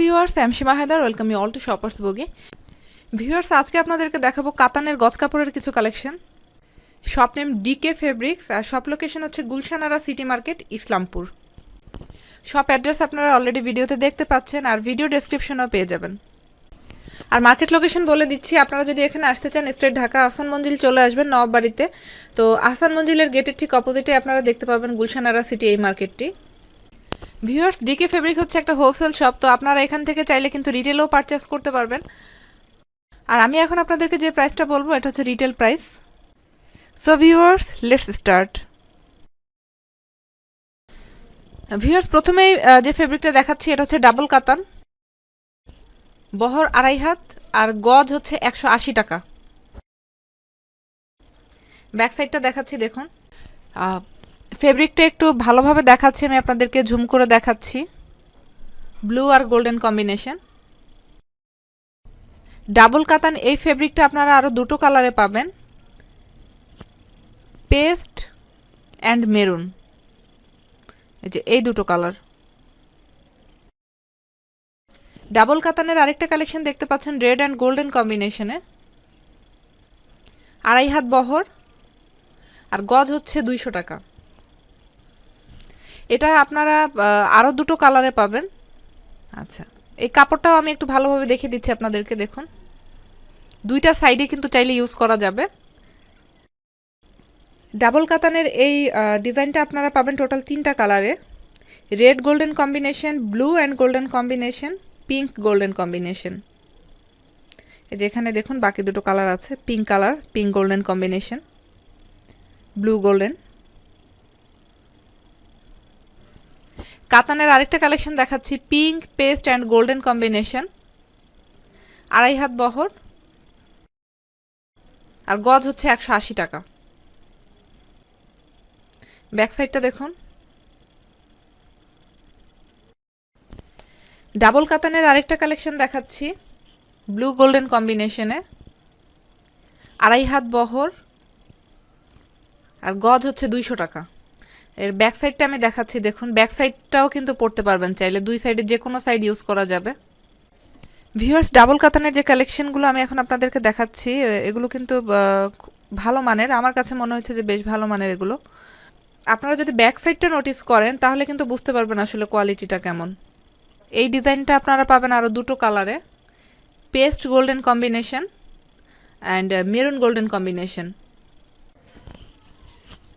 Viewers I'm Seema Haider welcome you all to shoppers বুগে viewers আজকে আপনাদেরকে দেখাবো কাতানের গজ কাপড়ের কিছু collection shop name DK fabrics আর শপ লোকেশন হচ্ছে Gulshanara city market Islampur. Shop address আপনারা অলরেডি ভিডিওতে দেখতে পাচ্ছেন আর ভিডিও ডেসক্রিপশনও পেয়ে যাবেন। আর মার্কেট লোকেশন বলে দিচ্ছি, আপনারা যদি এখানে আসতে চান স্টেট ঢাকা আহসান মঞ্জিল চলে আসবেন নববাড়িতে তো আহসান মঞ্জিলের গেটের ঠিক অপোজিটে আপনারা দেখতে পাবেন গুলশানারা সিটি এই মার্কেটটি ভিউয়ার্স ডিকে ফেব্রিক হচ্ছে একটা হোলসেল শপ তো আপনারা এখান থেকে চাইলে কিন্তু রিটেলও পারচেস করতে পারবেন। আর আমি এখন আপনাদেরকে যে প্রাইসটা বলব, এটা হচ্ছে retail price so viewers let's start viewers প্রথমেই যে ফেব্রিকটা দেখাচ্ছি, এটা হচ্ছে ডাবল কাতান। বহর আড়াই হাত, আর গজ হচ্ছে একশো আশি টাকা। ব্যাক সাইডটা দেখাচ্ছি, দেখুন। ফেব্রিকটা একটু ভালোভাবে দেখাচ্ছি, আমি আপনাদেরকে ঝুম করে দেখাচ্ছি। ব্লু আর গোল্ডেন কম্বিনেশন ডাবল কাতান, এই ফেব্রিকটা আপনারা আরও দুটো কালারে পাবেন। পেস্ট অ্যান্ড মেরুন এই যে, এই দুটো কালার। ডাবল কাতানের আরেকটা কালেকশন দেখতে পাচ্ছেন রেড অ্যান্ড গোল্ডেন কম্বিনেশনে আড়াই হাত বহর। আর গজ হচ্ছে দুইশো টাকা। এটা আপনারা আরও দুটো কালারে পাবেন। আচ্ছা। এই কাপড়টাও আমি একটু ভালোভাবে দেখে দিচ্ছি আপনাদেরকে দেখুন। দুইটা সাইডে কিন্তু চাইলে ইউজ করা যাবে। ডাবল কাতানের এই ডিজাইনটা আপনারা পাবেন টোটাল তিনটা কালারে red golden combination blue and golden combination pink golden combination এই যে এখানে দেখুন বাকি দুটো কালার আছে pink colour pink golden combination blue golden কাতানের আরেকটা কালেকশন দেখাচ্ছি pink paste and golden combination আড়াই হাত বহর। আর গজ হচ্ছে একশো আশি টাকা। ব্যাক সাইডটা দেখুন। ডাবল কাতানের আরেকটা কালেকশন দেখাচ্ছি ব্লু গোল্ডেন কম্বিনেশনে আড়াই হাত বহর। আর গজ হচ্ছে দুইশো টাকা। এর ব্যাক সাইডটা আমি দেখাচ্ছি, দেখুন। ব্যাক সাইডটাও কিন্তু পড়তে পারবেন চাইলে। দুই সাইডে যে কোনো সাইড ইউজ করা যাবে। ভিউয়ার্স ডাবল কাতানের যে কালেকশনগুলো আমি এখন আপনাদেরকে দেখাচ্ছি এগুলো কিন্তু ভালো মানের। আমার কাছে মনে হচ্ছে যে বেশ ভালো মানের এগুলো। আপনারা যদি ব্যাক সাইডটা নোটিস করেন, তাহলে কিন্তু বুঝতে পারবেন আসলে কোয়ালিটিটা কেমন। এই ডিজাইনটা আপনারা পাবেন আরও দুটো কালারে paste golden combination and maroon golden combination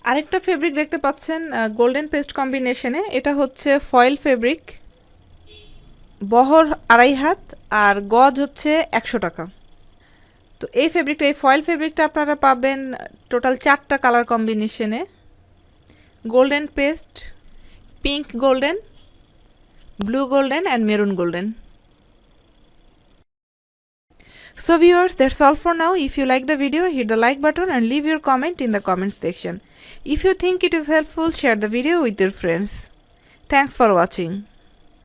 আরেকটা ফেব্রিক দেখতে পাচ্ছেন গোল্ডেন পেস্ট কম্বিনেশনে এটা হচ্ছে ফয়েল ফেব্রিক বহর আড়াই হাত আর গজ হচ্ছে একশো টাকা। তো এই ফেব্রিকটা এই ফয়েল ফেব্রিকটা আপনারা পাবেন টোটাল চারটা কালার কম্বিনেশনে golden paste pink golden blue golden and maroon golden so viewers that's all for now. If you like the video hit the like button and leave your comment in the comment section. If you think it is helpful share the video with your friends. Thanks for watching